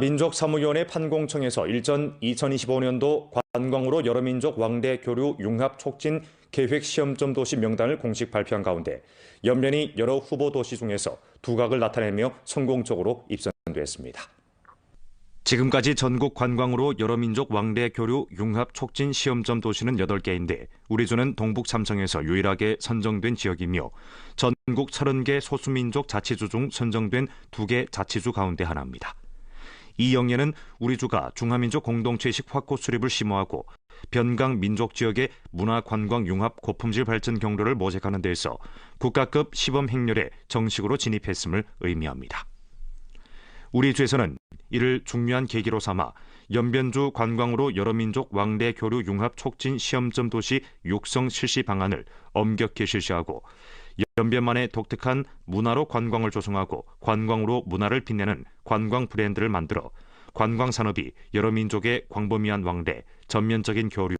민족사무위원회 판공청에서 일전 2025년도 관광으로 여러민족 왕대 교류 융합 촉진 계획 시험점 도시 명단을 공식 발표한 가운데 연면이 여러 후보 도시 중에서 두각을 나타내며 성공적으로 입선됐습니다. 지금까지 전국 관광으로 여러민족 왕래 교류 융합 촉진 시험점 도시는 8개인데 우리주는 동북 삼성에서 유일하게 선정된 지역이며 전국 30개 소수민족 자치주 중 선정된 2개 자치주 가운데 하나입니다. 이 영예는 우리 주가 중화민족 공동체식 확고 수립을 심오하고 변강 민족 지역의 문화 관광 융합 고품질 발전 경로를 모색하는 데 있어 국가급 시범 행렬에 정식으로 진입했음을 의미합니다. 우리 주에서는 이를 중요한 계기로 삼아 연변주 관광으로 여러 민족 왕래 교류 융합 촉진 시험점 도시 육성 실시 방안을 엄격히 실시하고 연변만의 독특한 문화로 관광을 조성하고 관광으로 문화를 빛내는 관광 브랜드를 만들어 관광 산업이 여러 민족의 광범위한 왕래, 전면적인 교류,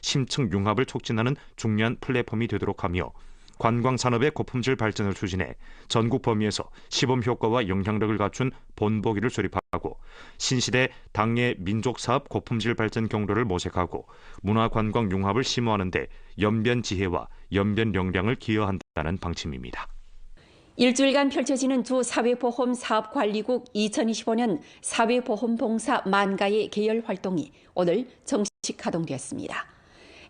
심층 융합을 촉진하는 중요한 플랫폼이 되도록 하며 관광 산업의 고품질 발전을 추진해 전국 범위에서 시범 효과와 영향력을 갖춘 본보기를 수립하고 신시대 당의 민족 사업 고품질 발전 경로를 모색하고 문화 관광 융합을 심화하는 데 연변 지혜와 연변 역량을 기여한다는 방침입니다. 일주일간 펼쳐지는 주 사회보험 사업관리국 2025년 사회보험봉사 만가의 계열 활동이 오늘 정식 가동되었습니다.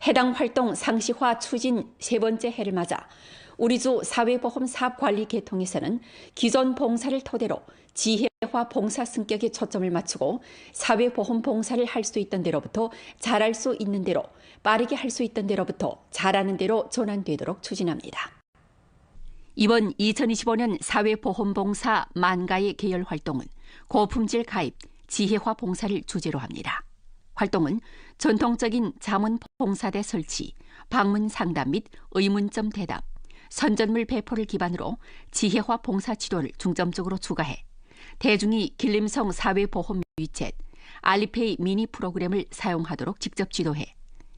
해당 활동 상시화 추진 세 번째 해를 맞아 우리주 사회보험 사업관리 계통에서는 기존 봉사를 토대로 지혜화 봉사 승격에 초점을 맞추고 사회보험 봉사를 할 수 있던 대로부터 잘할 수 있는 대로 빠르게 할 수 있던 대로부터 잘하는 대로 전환되도록 추진합니다. 이번 2025년 사회보험봉사 만가의 계열 활동은 고품질 가입, 지혜화 봉사를 주제로 합니다. 활동은 전통적인 자문 봉사대 설치, 방문 상담 및 의문점 대답, 선전물 배포를 기반으로 지혜화 봉사 지도를 중점적으로 추가해 대중이 길림성 사회보험 위챗, 알리페이 미니 프로그램을 사용하도록 직접 지도해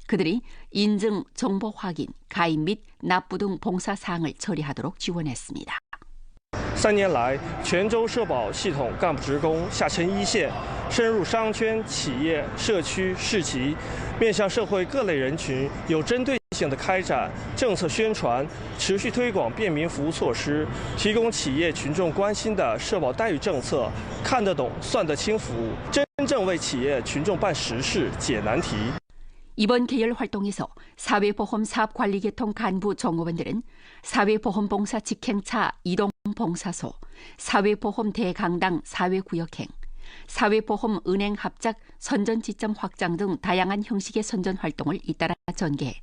그들이 인증, 정보 확인, 가입 및 납부 등 봉사 사항을 처리하도록 지원했습니다. 三年来，泉州社保系统干部职工下沉一线，深入商圈、企业、社区、市级，面向社会各类人群有针对性的开展政策宣传，持续推广便民服务措施，提供企业群众关心的社保待遇政策，看得懂、算得清服务，真正为企业群众办实事、解难题。 이번 계열 활동에서 사회보험 사업관리계통 간부 종업원들은 사회보험봉사 직행차 이동봉사소, 사회보험 대강당 사회구역행, 사회보험 은행 합작 선전지점 확장 등 다양한 형식의 선전 활동을 잇따라 전개해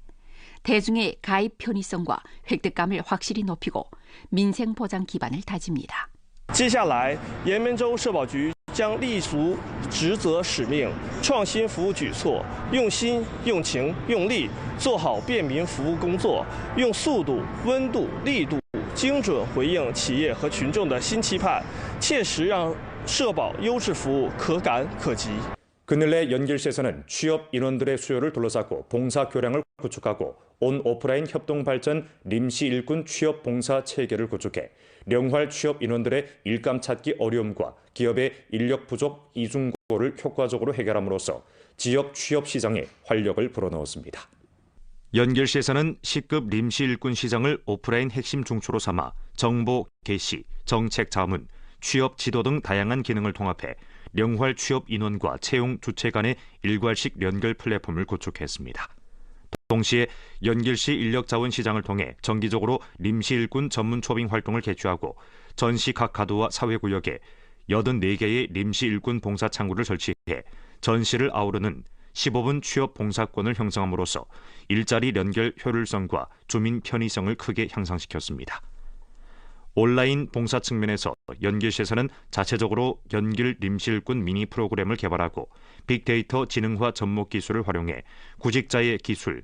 대중의 가입 편의성과 획득감을 확실히 높이고 민생 보장 기반을 다집니다. 接下来，延边州社保局 将立足职责使命，创新服务举措，用心、用情、用力做好便民服务工作，用速度、温度、力度精准回应企业和群众的新期盼，切实让社保优质服务可感可及。 그늘 내 연길시에서는 취업 인원들의 수요를 둘러싸고 봉사 교량을 구축하고 온 오프라인 협동 발전 림시 일꾼 취업 봉사 체계를 구축해 영활 취업 인원들의 일감 찾기 어려움과 기업의 인력 부족 이중고를 효과적으로 해결함으로써 지역 취업 시장에 활력을 불어넣었습니다. 연결시에서는 시급 림시 일꾼 시장을 오프라인 핵심 중추로 삼아 정보 게시, 정책 자문, 취업 지도 등 다양한 기능을 통합해 명활 취업 인원과 채용 주체 간의 일괄식 연결 플랫폼을 구축했습니다. 동시에 연길시 인력자원 시장을 통해 정기적으로 림시 일꾼 전문 초빙 활동을 개최하고 전시 각 가도와 사회구역에 84개의 림시 일꾼 봉사 창구를 설치해 전시를 아우르는 15분 취업 봉사권을 형성함으로써 일자리 연결 효율성과 주민 편의성을 크게 향상시켰습니다. 온라인 봉사 측면에서 연길시에서는 자체적으로 연길 림실군 미니 프로그램을 개발하고 빅데이터 지능화 접목 기술을 활용해 구직자의 기술,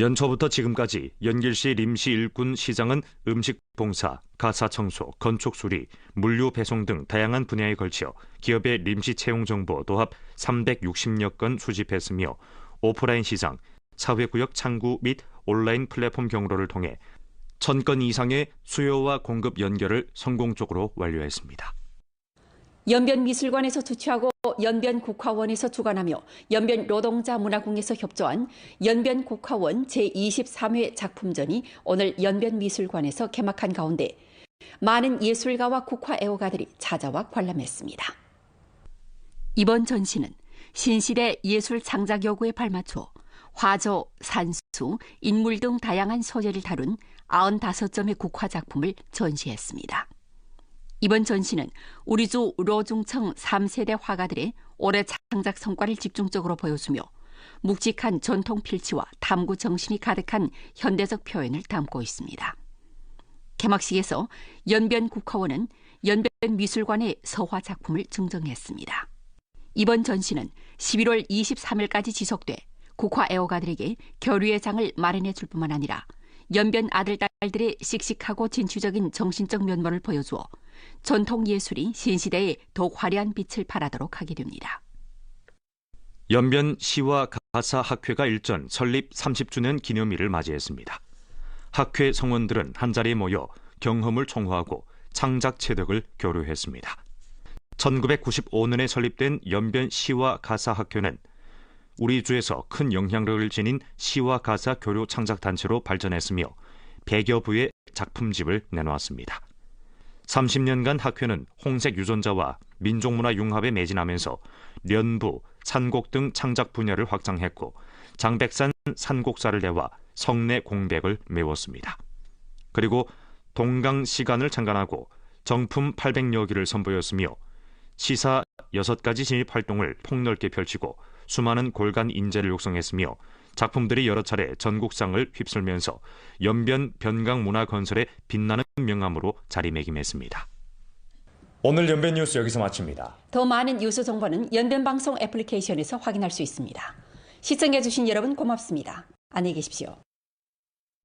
연초부터 지금까지 연길시 림시 일군 시장은 음식 봉사, 가사 청소, 건축 수리, 물류 배송 등 다양한 분야에 걸쳐 기업의 림시 채용 정보 도합 360여 건 수집했으며 오프라인 시장, 사회구역 창구 및 온라인 플랫폼 경로를 통해 1000건 이상의 수요와 공급 연결을 성공적으로 완료했습니다. 연변미술관에서 투취하고 연변국화원에서 주관하며 연변노동자문화궁에서 협조한 연변국화원 제23회 작품전이 오늘 연변미술관에서 개막한 가운데 많은 예술가와 국화 애호가들이 찾아와 관람했습니다. 이번 전시는 신시대 예술 창작 요구에 발맞춰 화조, 산수, 인물 등 다양한 소재를 다룬 95점의 국화 작품을 전시했습니다. 이번 전시는 우리주 로중청 3세대 화가들의 올해 창작 성과를 집중적으로 보여주며 묵직한 전통 필치와 탐구 정신이 가득한 현대적 표현을 담고 있습니다. 개막식에서 연변 국화원은 연변 미술관의 서화 작품을 증정했습니다. 이번 전시는 11월 23일까지 지속돼 국화 애호가들에게 결의의 장을 마련해 줄 뿐만 아니라 연변 아들, 딸 들의 씩씩하고 진취적인 정신적 면모를 보여주어 전통 예술이 신시대에 더욱 화려한 빛을 발하도록 하게 됩니다. 연변 시와 가사 학회가 일전 설립 30주년 기념일을 맞이했습니다. 학회 성원들은 한자리에 모여 경험을 총화하고 창작 체득을 교류했습니다. 1995년에 설립된 연변 시와 가사 학회는 우리 주에서 큰 영향력을 지닌 시와 가사 교류 창작 단체로 발전했으며 100여 부의 작품집을 내놓았습니다. 30년간 학회는 홍색 유전자와 민족문화 융합에 매진하면서 련부, 산곡 등 창작 분야를 확장했고 장백산 산곡사를 내와 성내 공백을 메웠습니다. 그리고 동강 시간을 창간하고 정품 800여 개를 선보였으며 시사 6가지 진입 활동을 폭넓게 펼치고 수많은 골간 인재를 육성했으며 작품들이 여러 차례 전국상을 휩쓸면서 연변 변강 문화 건설의 빛나는 명함으로 자리매김했습니다. 오늘 연변 뉴스 여기서 마칩니다. 더 많은 뉴스 정보는 연변 방송 애플리케이션에서 확인할 수 있습니다. 시청해 주신 여러분 고맙습니다. 안녕히 계십시오.